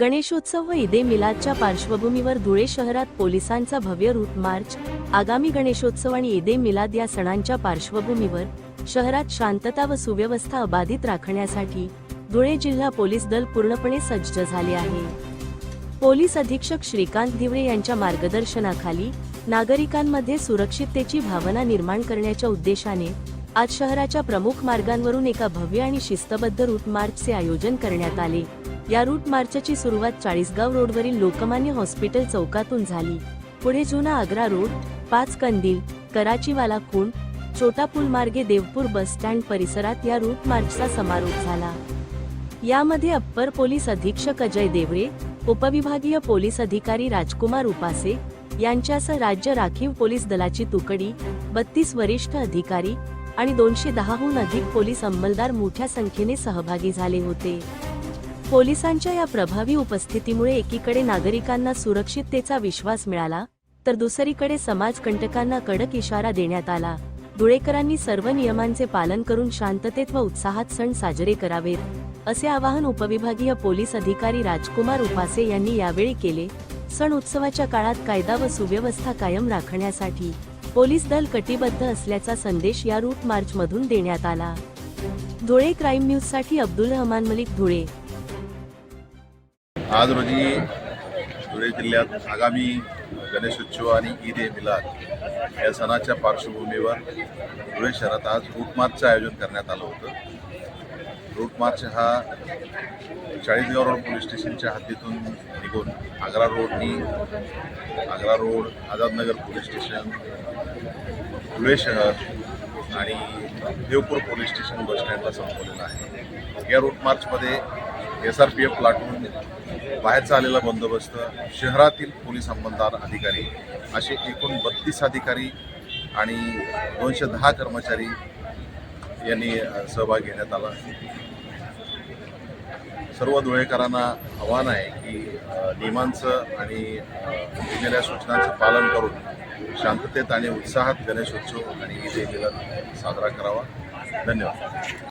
गणेशोत्सव व ईदे मिलादच्या पार्श्वभूमीवर धुळे शहरात पोलिसांचा भव्य रूट मार्च आगामी गणेशोत्सव आणि ईदे मिलाद या सणांच्या पार्श्वभूमीवर शहरात शांतता व सुव्यवस्था अबाधित राखण्यासाठी धुळे जिल्हा पोलीस दल पूर्णपणे सज्ज झाले आहे. पोलीस अधीक्षक श्रीकांत दिवळे यांच्या मार्गदर्शनाखाली नागरिकांमध्ये सुरक्षिततेची भावना निर्माण करण्याच्या उद्देशाने आज शहराच्या प्रमुख मार्गांवरून एका भव्य आणि शिस्तबद्ध रूट मार्चचे आयोजन करण्यात आले. या रूट मार्चची सुरुवात चाळीसगाव रोडवरील लोकमान्य हॉस्पिटल चौकातून झाली. पुढे जुना आग्रा रोड पाच कंदील कराचीवाला कुंड छोटा पूल मार्गे देवपूर बस स्टँड परिसरात या रूट मार्चचा समारोप झाला. यामध्ये अप्पर पोलीस अधीक्षक अजय देवरे उपविभागीय पोलीस अधिकारी राजकुमार उपासे यांच्यासह राज्य राखीव पोलीस दलाची तुकडी बत्तीस वरिष्ठ अधिकारी आणि दोनशे दहाहून अधिक पोलीस अंमलदार मोठ्या संख्येने सहभागी झाले होते. पोलिसांच्या या प्रभावी उपस्थितीमुळे एकीकडे नागरिकांना सुरक्षिततेचा विश्वास मिळाला तर दुसरीकडे समाजकंटकांना कडक इशारा देण्यात आला. धुळेकरांनी सर्व नियमांचे पालन करून शांततेत व उत्साहात सण साजरे करावेत असे आवाहन उपविभागीय पोलीस अधिकारी राजकुमार उपासे यांनी यावेळी केले. सण उत्सवाच्या काळात कायदा व सुव्यवस्था कायम राखण्यासाठी पोलीस दल कटिबद्ध असल्याचा संदेश या रूट मार्च मधून देण्यात आला. धुळे क्राईम न्यूजसाठी अब्दुल रहमान मलिक धुळे. आज रोजी धुळे जिल्ह्यात आगामी गणेशोत्सव आणि ईद ए मिलाद या सणाच्या पार्श्वभूमीवर धुळे शहरात आज रूट मार्चचं आयोजन करण्यात आलं होतं. रूट मार्च हा चाळीसगाव रोड पोलीस स्टेशनच्या हद्दीतून निघून Agra रोडनी Agra road Azadnagar police station Dhule शहर आणि देवपूर पोलीस स्टेशन बस स्टँडला संपवलेला आहे. या रूट मार्चमध्ये S R P F platoon बाहेरचा आलेला बंदोबस्त शहरातील पोलीस अंमलदार अधिकारी असे एकूण बत्तीस अधिकारी आणि दोनशे दहा कर्मचारी यांनी सहभाग घेण्यात आला सर्व धुळेकरांना आव्हान आहे की नियमांचं आणि दिलेल्या सूचनांचं पालन करून शांततेत आणि उत्साहात गणेशोत्सव आणि ईद साजरा करावा. धन्यवाद.